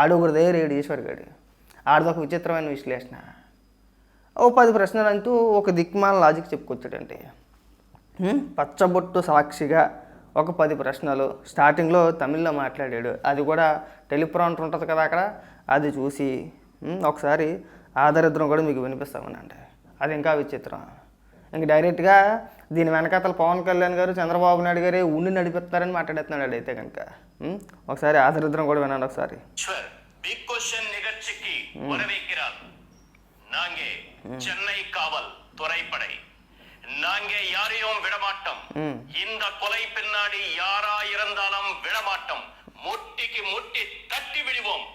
ఆడుగురిదే రేడు ఈశ్వర్ గడి ఆడదొక విచిత్రమైన విశ్లేషణ. ఓ పది ప్రశ్నలు అంటూ ఒక దిక్మాల లాజిక్ చెప్పుకొచ్చాడంటే పచ్చబొట్టు సాక్షిగా ఒక పది ప్రశ్నలు స్టార్టింగ్లో తమిళ్ళో మాట్లాడాడు. అది కూడా టెలిప్రాంటర్ ఉంటుంది కదా అక్కడ. అది చూసి ఒకసారి ఆదరిద్రం కూడా మీకు వినిపిస్తామనండి అది ఇంకా విచిత్రం. ఇంక డైరెక్ట్గా దీని వెనకాతల పవన్ కళ్యాణ్ గారు చంద్రబాబు నాయుడు గారే ఉండి నడిపిస్తారని మాట్లాడుతున్నాడు అయితే కనుక హ్మ్? ఒకసారి ఆదరిద్రం కూడా వినండి ఒకసారి ஈஸ்வர் பிக் கொஸ்டின் நிகழ்ச்சிக்கு வரவேற்கிறார் நாங்க சென்னை காவல் துறைப்படை நாங்க யாரையும் விடமாட்டோம் இந்த கொலை பின்னாடி யாரா இருந்தாலும் விடமாட்டோம் முட்டிக்கு முட்டி தட்டி விடுவோம்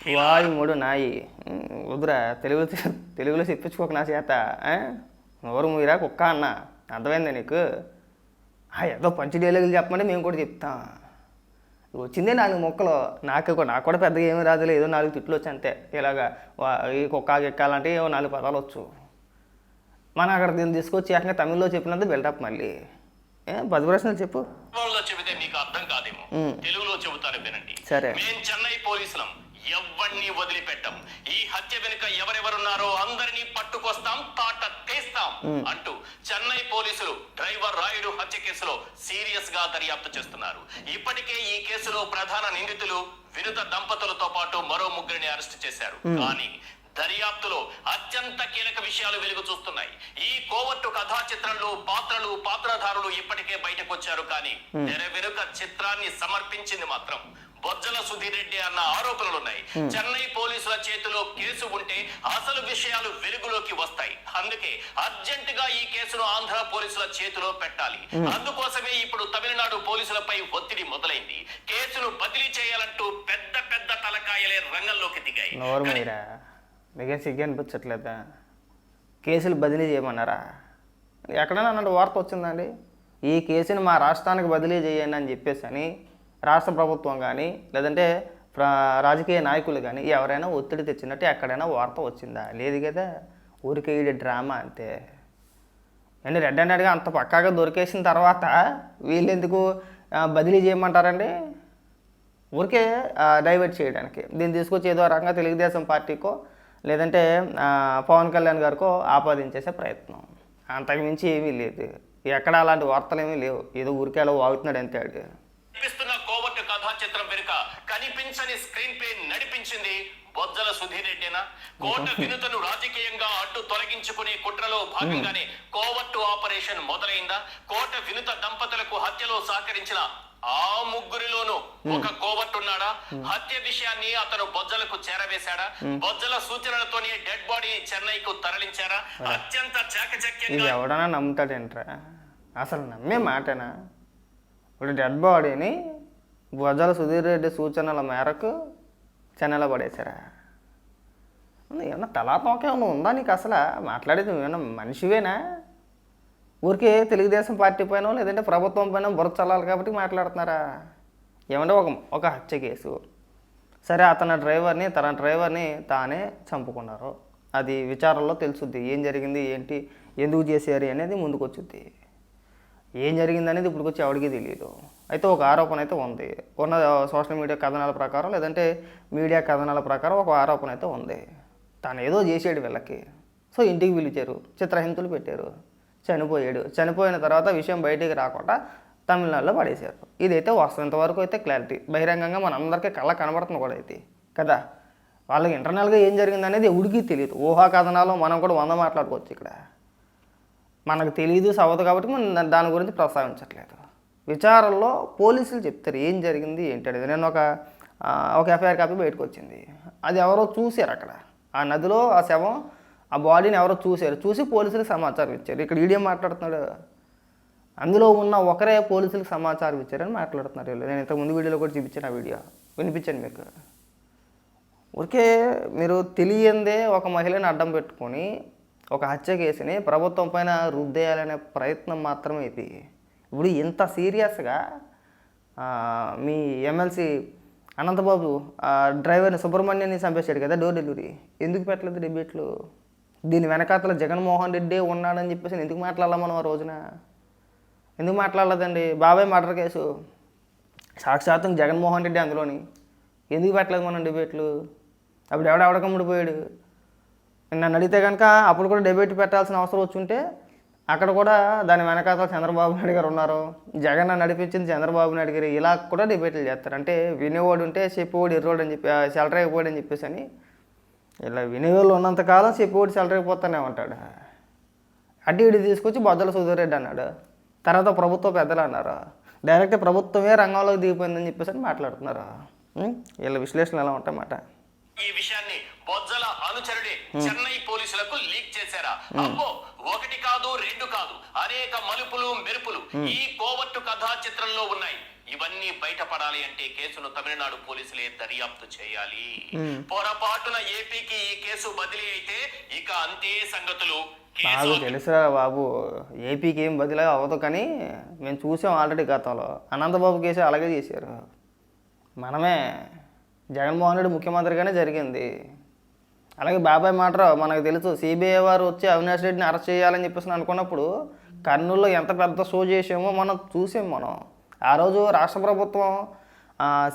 వాయి మూడు నాయి ఉమ్, వద్దురా తెలుగులో చె- తెలుగులో చెప్పించుకోక నా చేత ఆ? నోరు మీరా కుక్క అన్న. అర్థమైందా నీకు? ఏదో పంచి డైలాగులు చెప్పమంటే మేము కూడా చెప్తాం. వచ్చిందే నాలుగు మొక్కలు. నాకు నాకు కూడా పెద్దగా ఏమీ రాదులే. ఏదో నాలుగు తిట్లు వచ్చి అంతే. ఇలాగా ఈ కుక్క ఎక్కాలంటే ఏవో నాలుగు పదాలు వచ్చు. మనం అక్కడ దీన్ని తీసుకొచ్చి ఏకంగా తమిళ్ళో చెప్పినంత బిల్డప్ మళ్ళీ. ఏ పది ప్రశ్నలు చెప్పు. చెబితే మీకు అర్థం కాదేమో. తెలుగులో చెబుతాను వినండి. సరే. మేం చెన్నై పోలీసులం. ఎవరిని వదిలిపెట్టం. ఈ హత్య వెనుక ఎవరెవరున్నారో అందరినీ పట్టుకొస్తాం తాట తీస్తాం అంటూ చెన్నై పోలీసులు డ్రైవర్ రాయుడు హత్య కేసులో సీరియస్గా దర్యాప్తు చేస్తున్నారు. ఇప్పటికే ఈ కేసులో ప్రధాన నిందితులు వినుత దంపతులతో పాటు మరో ముగ్గురిని అరెస్ట్ చేశారు. కానీ దర్యాప్తులో అత్యంత కీలక విషయాలు వెలుగు చూస్తున్నాయి. ఈ కోవట్టు కథా చిత్రంలో పాత్రలు పాత్రధారులు ఇప్పటికే బయటకు వచ్చారు కానీ తెర వెనుక చిత్రాన్ని సమర్పించింది మాత్రం బొజ్జల సుధీర్ రెడ్డి అన్న ఆరోపణలున్నాయి. చెన్నై పోలీసుల చేతిలో కేసు ఉంటే అసలు విషయాలు వెలుగులోకి వస్తాయి. అందుకే అర్జెంట్గా ఈ కేసును ఆంధ్ర పోలీసుల చేతిలో పెట్టాలి. అందుకోసమే ఇప్పుడు తమిళనాడు పోలీసులపై ఒత్తిడి మొదలైంది. కేసును బదిలీ చేయాలంటూ పెద్ద పెద్ద తలకాయలే రంగంలోకి దిగాయి. మీకేం సిగ్గు అనిపించట్లేదా? కేసులు బదిలీ చేయమన్నారా? ఎక్కడైనా అన్నట్టు వార్త వచ్చిందండి. ఈ కేసుని మా రాష్ట్రానికి బదిలీ చేయండి అని చెప్పేసి అని రాష్ట్ర ప్రభుత్వం కానీ లేదంటే రాజకీయ నాయకులు కానీ ఎవరైనా ఒత్తిడి తెచ్చినట్టు ఎక్కడైనా వార్త వచ్చిందా? లేదు కదా ఊరికే ఈ డ్రామా అంతే అండి రెడ్ హ్యాండెడ్గా అంత పక్కాగా దొరికేసిన తర్వాత వీళ్ళు ఎందుకు బదిలీ చేయమంటారండి? ఊరికే డైవర్ట్ చేయడానికి. దీన్ని తీసుకొచ్చి ఏదో రకంగా తెలుగుదేశం పార్టీకో లేదంటే పవన్ కళ్యాణ్ గారికో ఆపాదించేసే ప్రయత్నం. అంతకుమించి ఏమీ లేదు. ఎక్కడ అలాంటి వార్తలు ఏమీ లేవు. ఏదో ఊరికే అలా వాగుతున్నాడు అంతే ఆడు కనిపిస్తున్న కోవట్టు కథా చిత్రం వెనుక కనిపించని స్క్రీన్ ప్లే నడిపించింది బొజ్జల సుధీర్ రెడ్డినా? కోట వినుతను రాజకీయంగా అడ్డు తొలగించుకునే కుట్రలో భాగంగానే కోవట్టు ఆపరేషన్ మొదలైందా? కోట వినుత దంపతులకు హత్యలో సహకరించిన ఆ ముగ్గురిలోనూ ఒక కోవట్టున్నాడా? హత్య విషయాన్ని అతను బొజ్జలకు చేరవేశాడా? బొజ్జల సూచనలతోనే డెడ్ బాడీ చెన్నైకు తరలించారా? అత్యంత చాకచక్యంగా ఎవడన్నా నమ్ముతాడేంట్రా? అసలు నమ్మే మాటేనా? ఇప్పుడు డెడ్ బాడీని బొజ్జల సుధీర్ రెడ్డి సూచనల మేరకు చెన్నెల పడేశారా? ఏమన్నా తలా ఏమన్నా ఉందా నీకు అసలు? మాట్లాడేది ఏమన్నా మనిషివేనా? ఊరికే తెలుగుదేశం పార్టీ పైన లేదంటే ప్రభుత్వం పైన బుర్ర చల్లాలి కాబట్టి మాట్లాడుతున్నారా? ఏమంటే ఒక ఒక హత్య కేసు. సరే అతని డ్రైవర్ని తన డ్రైవర్ని తానే చంపుకున్నారు. అది విచారంలో తెలుసుద్ది. ఏం జరిగింది? ఏంటి? ఎందుకు చేశారు? అనేది ముందుకు వచ్చుద్ది ఏం జరిగిందనేది ఇప్పటికొచ్చి ఇప్పుడు వచ్చి ఎవరికి తెలియదు అయితే ఒక ఆరోపణ అయితే ఉంది. ఉన్న సోషల్ మీడియా కథనాల ప్రకారం లేదంటే మీడియా కథనాల ప్రకారం ఒక ఆరోపణ అయితే ఉంది. తను ఏదో చేసాడు వీళ్ళకి. సో ఇంటికి పిలిచారు చిత్రహింతులు పెట్టారు చనిపోయాడు. చనిపోయిన తర్వాత విషయం బయటికి రాకుండా తమిళనాడులో పడేశారు. ఇదైతే వస్తుంది ఇంతవరకు అయితే క్లారిటీ. బహిరంగంగా మనందరికీ కళ్ళ కనబడుతుంది కూడా అయితే. కదా? వాళ్ళకి ఇంటర్నల్గా ఏం జరిగిందనేది అనేది తెలియదు ఊహా కథనాలు మనం కూడా వంద మాట్లాడుకోవచ్చు ఇక్కడ. మనకు తెలియదు సవదు కాబట్టి మనం దాని గురించి ప్రస్తావించట్లేదు. విచారణలో పోలీసులు చెప్తారు ఏం జరిగింది ఏంటి అనేది నేను ఒక ఒక ఎఫ్ఐఆర్ కాపీ బయటకు వచ్చింది అది ఎవరో చూశారు అక్కడ. ఆ నదిలో ఆ శవం ఆ బాడీని ఎవరో చూశారు. చూసి పోలీసులకు సమాచారం ఇచ్చారు. ఇక్కడ ఈడియం మాట్లాడుతున్నాడు? అందులో ఉన్న ఒకరే పోలీసులకు సమాచారం ఇచ్చారని మాట్లాడుతున్నారు వీళ్ళు. నేను ఇంతకుముందు వీడియోలో కూడా చూపించాను ఆ వీడియో. వినిపించాను మీకు. ఊరికే మీరు తెలియందే ఒక మహిళని అడ్డం పెట్టుకొని ఒక హత్య కేసుని ప్రభుత్వం పైన రుద్దేయాలనే ప్రయత్నం మాత్రమే ఇది. ఇప్పుడు ఇంత సీరియస్గా మీ ఎమ్మెల్సీ అనంతబాబు ఆ డ్రైవర్ని సుబ్రహ్మణ్యాన్ని చంపేశాడు కదా డోర్ డెలివరీ. ఎందుకు పెట్టలేదు డిబేట్లు? దీని వెనకాతల జగన్మోహన్ రెడ్డి ఉన్నాడని చెప్పేసి ఎందుకు మాట్లాడాలి మనం ఆ రోజున? ఎందుకు మాట్లాడలేదండి? బాబాయ్ మర్డర్ కేసు. సాక్షాత్తు జగన్మోహన్ రెడ్డి అందులోని. ఎందుకు పెట్టలేదు మనం డిబేట్లు? అప్పుడు ఎవడ ఎవడకమ్ముడిపోయాడు నన్ను అడిగితే కనుక అప్పుడు కూడా డిబేట్ పెట్టాల్సిన అవసరం వచ్చి ఉంటే అక్కడ కూడా దాని వెనకాల చంద్రబాబు నాయుడు గారు ఉన్నారు. జగన్ నన్ను నడిపించింది చంద్రబాబు నాయుడు గారు. ఇలా కూడా డిబేట్లు చేస్తారు. అంటే వినేవాడు ఉంటే చెప్పేవాడు ఇర్రోడు అని చెప్పి సెలరీ అయిపోయాడు అని చెప్పేసి అని ఇలా వినేవాళ్ళు ఉన్నంతకాలం చెప్పేవాడు సెలరీ అయిపోతానే ఉంటాడు. అటు ఇటు తీసుకొచ్చి బొద్దల సుధీరెడ్డి అన్నాడు. తర్వాత ప్రభుత్వ పెద్దలు అన్నారు. డైరెక్ట్ ప్రభుత్వమే రంగంలోకి దిగిపోయిందని చెప్పేసి అని మాట్లాడుతున్నారు. వీళ్ళ విశ్లేషణలు ఎలా ఉంటాయన్నమాట? ఈ విషయాన్ని చెన్నై పోలీసులకు లీక్ చేశారా? అబ్బో ఒకటి కాదు రెండు కాదు. అనేక మలుపులు మెరుపులు ఈ కోవట్టు కథా చిత్రంలో ఉన్నాయి. ఇవన్నీ బయటపడాలి అంటే కేసును తమిళనాడు పోలీసులే దర్యాప్తు చేయాలి. పొరపాటున ఏపీకి ఈ కేసు బదిలీ అయితే ఇక అంతే సంగతులు. నాకు తెలుసురా బాబు ఏపీకి ఏం బదిలీ అవ్వదు కానీ మేము చూసాం ఆల్రెడీ గతంలో. అనంతబాబు కేసు అలాగే చేశారు. మనమే జగన్మోహన్ రెడ్డి ముఖ్యమంత్రిగానే జరిగింది. అలాగే బాబాయ్ మాట మనకు తెలుసు సిబిఐ వారు వచ్చి అవినాష్ రెడ్డిని అరెస్ట్ చేయాలని చెప్పేసి అనుకున్నప్పుడు కర్నూలులో ఎంత పెద్ద షో చేసామో మనం చూసాం మనం. ఆ రోజు రాష్ట్ర ప్రభుత్వం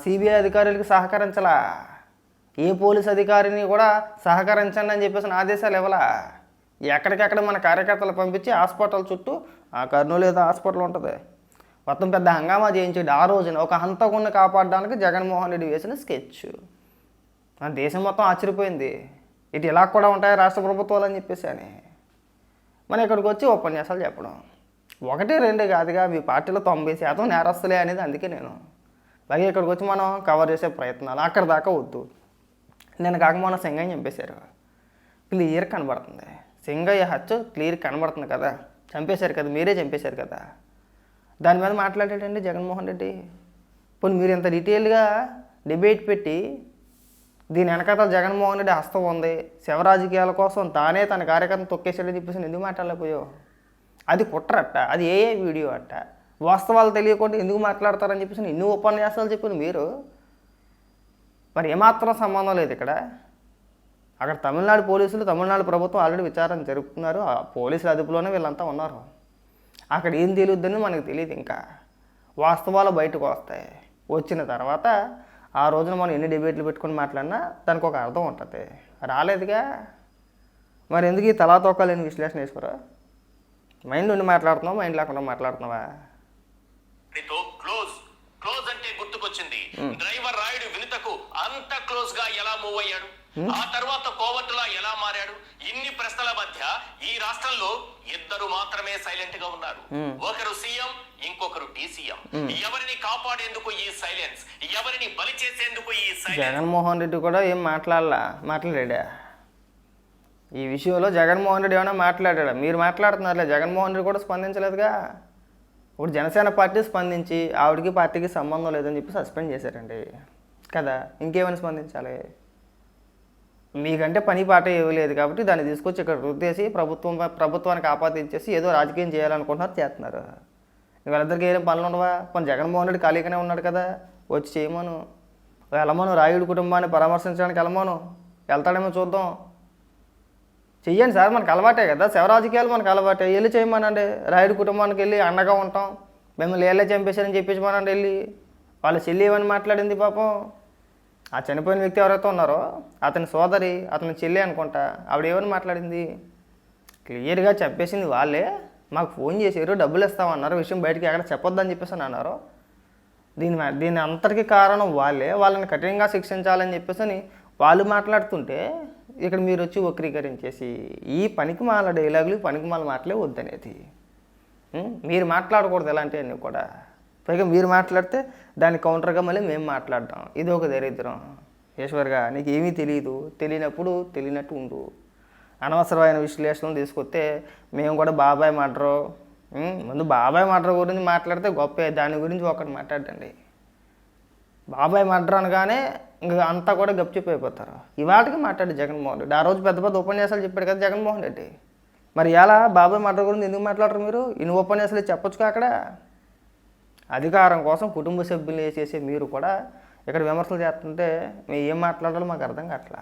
సిబిఐ అధికారులకి సహకరించలా. ఏ పోలీస్ అధికారిని కూడా సహకరించండి అని చెప్పేసి ఆదేశాలు ఇవ్వలా. ఎక్కడికక్కడ మన కార్యకర్తలు పంపించి హాస్పిటల్ చుట్టూ ఆ కర్నూలు ఏదో హాస్పిటల్ ఉంటుంది. మొత్తం పెద్ద హంగామా చేయించాడు. ఆ రోజున ఒక హంతకుడిని కాపాడడానికి జగన్మోహన్ రెడ్డి వేసిన స్కెచ్. మన దేశం మొత్తం ఆశ్చర్యపోయింది. ఇటు ఇలా కూడా ఉంటాయి రాష్ట్ర ప్రభుత్వాలు అని చెప్పేసి అని. మనం ఇక్కడికి వచ్చి ఉపన్యాసాలు చెప్పడం. ఒకటి రెండు కాదుగా మీ పార్టీలో తొంభై శాతం నేరస్తులే అనేది అందుకే నేను. అలాగే ఇక్కడికి వచ్చి మనం కవర్ చేసే ప్రయత్నాలు అక్కడ దాకా వద్దు. నేను కాక మన సింగయ్య చంపేశారు. క్లియర్ కనబడుతుంది. సింగయ్య హత్య క్లియర్ కనబడుతుంది కదా. చంపేశారు కదా మీరే చంపేశారు కదా. దాని మీద మాట్లాడాడండి జగన్మోహన్ రెడ్డి. పోనీ మీరు ఇంత డీటెయిల్గా డిబేట్ పెట్టి దీని వెనకాతల జగన్మోహన్ రెడ్డి హస్తం ఉంది. శివరాజకీయాల కోసం తానే తన కార్యకర్తను తొక్కేసాడని చెప్పేసి ఎందుకు మాట్లాడలేకపోయావు? అది కుట్రట్ట అది ఏ ఏ వీడియో అట్ట వాస్తవాలు తెలియకుండా ఎందుకు మాట్లాడతారని చెప్పేసి ఎన్ని ఉపన్యాసాలు చెప్పిన మీరు. మరి ఏమాత్రం సంబంధం లేదు ఇక్కడ. అక్కడ తమిళనాడు పోలీసులు తమిళనాడు ప్రభుత్వం ఆల్రెడీ విచారణ జరుపుతున్నారు. ఆ పోలీసుల అదుపులోనే వీళ్ళంతా ఉన్నారు. అక్కడ ఏం తెలియద్దని మనకు తెలియదు ఇంకా. వాస్తవాలు బయటకు వస్తాయి. వచ్చిన తర్వాత ఆ రోజున మనం ఎన్ని డిబేట్లు పెట్టుకొని మాట్లాడినా దానికి ఒక అర్థం ఉంటుంది. రాలేదుగా. మరి ఎందుకు ఈ తలా తోకాలేని విశ్లేషణ వేసుకోరా? మైండ్ ఉండి మాట్లాడుతున్నావా? మైండ్ లేకుండా మాట్లాడుతున్నావా? క్లోజ్ క్లోజ్ అంటే గుర్తుకొచ్చింది. డ్రైవర్ రాయుడు వినుతకు అంత క్లోజ్గా ఎలా మూవ్ అయ్యాడు? ఆ తర్వాత కోవట్టులా ఎలా మారాడు? ఇన్ని ప్రశ్నల మధ్య ఈ రాష్ట్రంలో ఇద్దరు మాత్రమే సైలెంట్గా ఉన్నారు. ఒకరు సీఎం ఇంకొకరు డీసీఎం. ఎవరిని కాపాడేందుకు ఈ సైలెన్స్ ఎవరిని బలి చేసేందుకు ఈ జగన్మోహన్ రెడ్డి కూడా ఏం మాట్లాడలా? మాట్లాడా ఈ విషయంలో జగన్మోహన్ రెడ్డి ఏమైనా మాట్లాడాడా? మీరు మాట్లాడుతున్నారులే. జగన్మోహన్ రెడ్డి కూడా స్పందించలేదుగా. ఇప్పుడు జనసేన పార్టీ స్పందించి ఆవిడకి పార్టీకి సంబంధం లేదని చెప్పి సస్పెండ్ చేశారండి. కదా? ఇంకేమైనా స్పందించాలి? మీకంటే పని పాట ఇవ్వలేదు కాబట్టి దాన్ని తీసుకొచ్చి ఇక్కడ రుద్దేసి ప్రభుత్వం ప్రభుత్వానికి ఆపాదించేసి ఏదో రాజకీయం చేయాలనుకుంటున్నారు చేస్తున్నారు. వీళ్ళిద్దరికి ఏం పనులు ఉండవా? కొన్ని జగన్మోహన్ రెడ్డి ఖాళీగానే ఉన్నాడు కదా. వచ్చి చేయమను. వెళ్ళమను రాయుడు కుటుంబాన్ని పరామర్శించడానికి వెళ్ళమను. వెళ్తాడేమో చూద్దాం. చెయ్యండి సార్ మనకు అలవాటే కదా. శవ రాజకీయాలు మనకు అలవాటే. వెళ్ళి చేయమనండి. రాయుడు కుటుంబానికి వెళ్ళి అండగా ఉంటాం. మిమ్మల్ని ఏళ్ళే చంపేశారని చెప్పించమనండి వెళ్ళి. వాళ్ళ చెల్లి ఏమని మాట్లాడింది పాపం? ఆ చనిపోయిన వ్యక్తి ఎవరైతే ఉన్నారో అతని సోదరి అతని చెల్లి అనుకుంటా ఆవిడ ఏమని మాట్లాడింది? క్లియర్గా చెప్పేసింది వాళ్ళే మాకు ఫోన్ చేశారు డబ్బులు ఇస్తామన్నారు విషయం బయటికి ఎక్కడ చెప్పొద్దని చెప్పేసి అని అన్నారు. దీని దీని అంతటికి కారణం వాళ్ళే వాళ్ళని కఠినంగా శిక్షించాలని చెప్పేసి అని వాళ్ళు మాట్లాడుతుంటే ఇక్కడ మీరు వచ్చి వక్రీకరించేసి ఈ పనికి మాల డైలాగులు పనికిమాల పనికి మాటలే వద్దనేది. మీరు మాట్లాడకూడదు ఇలాంటివన్నీ కూడా. పైగా మీరు మాట్లాడితే దాని కౌంటర్గా మళ్ళీ మేము మాట్లాడదాం ఇది ఒక దరిద్రం. ఈశ్వర్గా నీకు ఏమీ తెలియదు తెలియనప్పుడు తెలియనట్టు ఉండు. అనవసరమైన విశ్లేషణలు తీసుకొస్తే మేము కూడా బాబాయ్ మర్డరు ముందు బాబాయ్ మర్డర్ గురించి మాట్లాడితే గొప్పే. దాని గురించి ఒకటి మాట్లాడండి. బాబాయ్ మర్డర్ అనగానే ఇంకా అంతా కూడా గప్చిప్ అయిపోతారు. ఇవాళకి మాట్లాడు జగన్మోహన్ రెడ్డి. ఆ రోజు పెద్ద పెద్ద ఉపన్యాసాలు చెప్పాడు కదా జగన్మోహన్ రెడ్డి. మరి ఎలా బాబాయ్ మర్డర్ గురించి ఎందుకు మాట్లాడరు మీరు? ఇన్ని ఉపన్యాసాలు చెప్పొచ్చుగా అక్కడ? అధికారం కోసం కుటుంబ సభ్యులు వేసేసే మీరు కూడా ఇక్కడ విమర్శలు చేస్తుంటే మేము ఏం మాట్లాడాలో మాకు అర్థం కావట్లా.